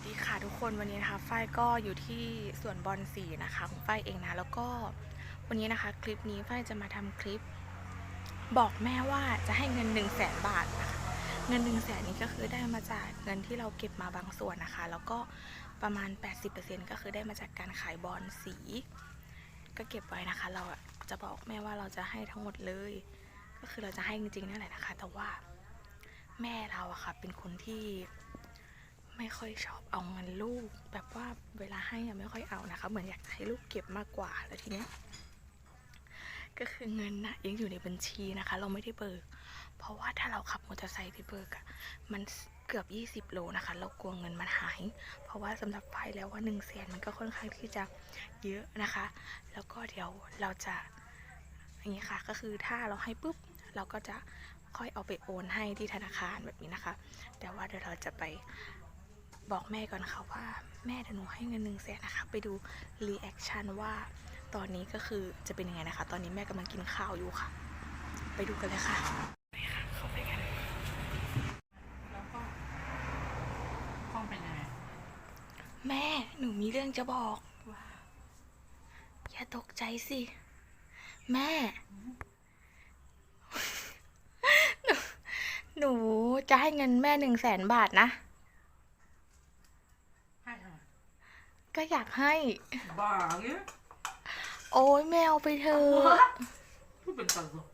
วัสดีค่ะทุกคนวันนี้นะคะฝ้ายก็อยู่ที่สวนบอลสีนะคะของฝ้ายเองนะแล้วก็วันนี้นะคะ คลิปนี้ฝ้ายจะมาทำคลิป บอกแม่ว่าจะให้เงิน1นึ่งแสนบาทนะคะเงิน1นึ่งแสนนี้ก็คือได้มาจากเงินที่เราเก็บมาบางส่วนนะคะ แล้วก็ประมาณ 80%ก็คือได้มาจากการขายบอลสี ก็เก็บไว้นะคะ เราจะบอกแม่ว่าเราจะให้ทั้งหมดเลย ก็คือเราจะให้จริงๆนั่นแหละนะคะ แต่ว่าแม่เราอะค่ะเป็นคนที่ ไม่ค่อยชอบเอาเงินลูก แบบว่าเวลาให้อะไม่ค่อยเอานะคะ เหมือนอยากให้ลูกเก็บมากกว่าแล้วทีเนี้ยก็คือเงินนะยังอยู่ในบัญชีนะคะ เราไม่ได้เบิก เพราะว่าถ้าเราขับมอเตอร์ไซค์ไปเบิกอะมันเกือบ 20 โลนะคะ เรากลัวเงินมันหาย เพราะว่าสำหรับไฟแล้วว่า1นึ่งแสนมันก็ค่อนข้างที่จะเยอะนะคะ แล้วก็เดี๋ยวเราจะอย่างนี้ค่ะก็คือถ้าเราให้ปุ๊บเราก็จะค่อยเอาไปโอนให้ที่ธนาคารแบบนี้นะคะ แต่ว่าเดี๋ยวเราจะไป บอกแม่ก่อนค่ะว่าแม่เดี๋ยวหนูให้เงินหนึ่งแสนนะคะ ไปดูรีแอคชั่นว่าตอนนี้ก็คือจะเป็นยังไงนะคะ ตอนนี้แม่กำลังกินข้าวอยู่ค่ะ ไปดูกันเลยค่ะไปค่ะเข้าไปกันแล้วก็ห้องเป็นยังไงแม่หนูมีเรื่องจะบอกว่าอย่าตกใจสิ แม่ หนูหนูจะให้เงินแม่หนึ่งแสนบาทนะ ให้ทำไม ก็อยากให้ บ้าเงี้ยโอ้ยแมวไปเถอะ พูดเป็นตลก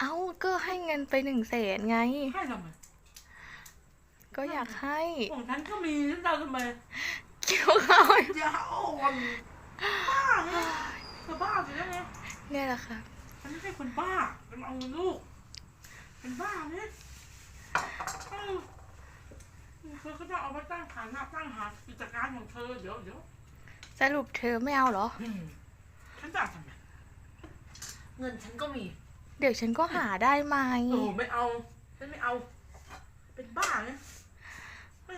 เอ้าก็ให้เงินไปหนึ่งแสนไง ให้ทำไมก็อยากให้ของฉันก็มีฉันจะเอาทำไมเกี่ยวข้าวอย่าอ่อนบ้าเงี้ยเธอบ้าสิแล้วไงเนี่ยแหละค่ะ ฉันไม่ใช่คนบ้าเป็นเอาเงินลูก เป็นบ้าเนี่ยเออเธอก็ต้องเอามาตั้ง ฐานะตั้งหากิจการของเธอเดี๋ยวเดี๋ยวสรุปเธอไม่เอาเหรอ อืมฉันจะเอาทำไมเงินฉันก็มี เดี๋ยวฉันก็หาได้ไหมโอ้โหไม่เอาฉันไม่เอา เป็นบ้าเนี่ยแม่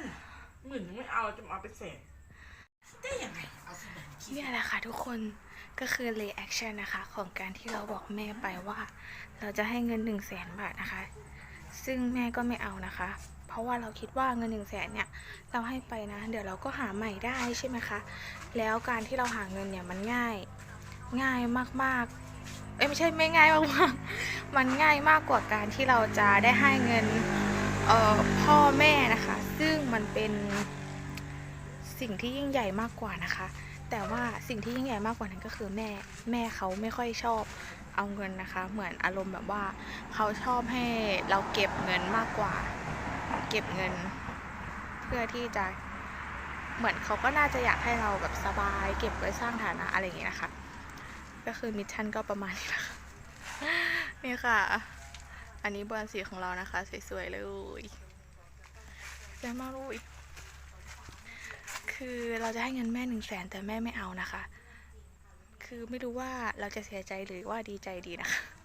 หมื่นยังไม่เอาจะมาเอาเป็นแสนได้ยังไงเอาสิแบบคิดเนี่ยแหละค่ะทุกคนก็คือ reaction นะคะ ของการที่เราบอกแม่ไปว่า เราจะให้เงิน1นึ่งแสนบาทนะคะ ซึ่งแม่ก็ไม่เอานะคะ เพราะว่าเราคิดว่าเงิน1นึ่งแสนเนี่ยเราให้ไปนะ เดี๋ยวเราก็หาใหม่ได้ใช่ไหมคะ แล้วการที่เราหาเงินเนี่ยมันง่ายง่ายมากๆ เอ้ยไม่ใช่ไม่ง่ายมากๆมันง่ายมากกว่าการที่เราจะได้ให้เงินพ่อแม่นะคะ ซึ่งมันเป็นสิ่งที่ยิ่งใหญ่มากกว่านะคะ แต่ว่าสิ่งที่ยิ่งใหญ่มากกว่านั้นก็คือแม่แม่เขาไม่ค่อยชอบเอาเงินนะคะ เหมือนอารมณ์แบบว่าเขาชอบให้เราเก็บเงินมากกว่า เก็บเงิน เพื่อที่จะเหมือนเขาก็น่าจะอยากให้เราแบบสบาย เก็บไว้สร้างฐานะอะไรอย่างเงี้ยนะคะ ก็คือมิชชั่นก็ประมาณนี้นะคะนี่ค่ะ อันนี้บอลสีของเรานะคะ สวยๆเลยสวยมากเลย คือเราจะให้เงินแม่หนึ่งแสนแต่แม่ไม่เอานะคะ คือไม่รู้ว่าเราจะเสียใจหรือว่าดีใจดีนะคะ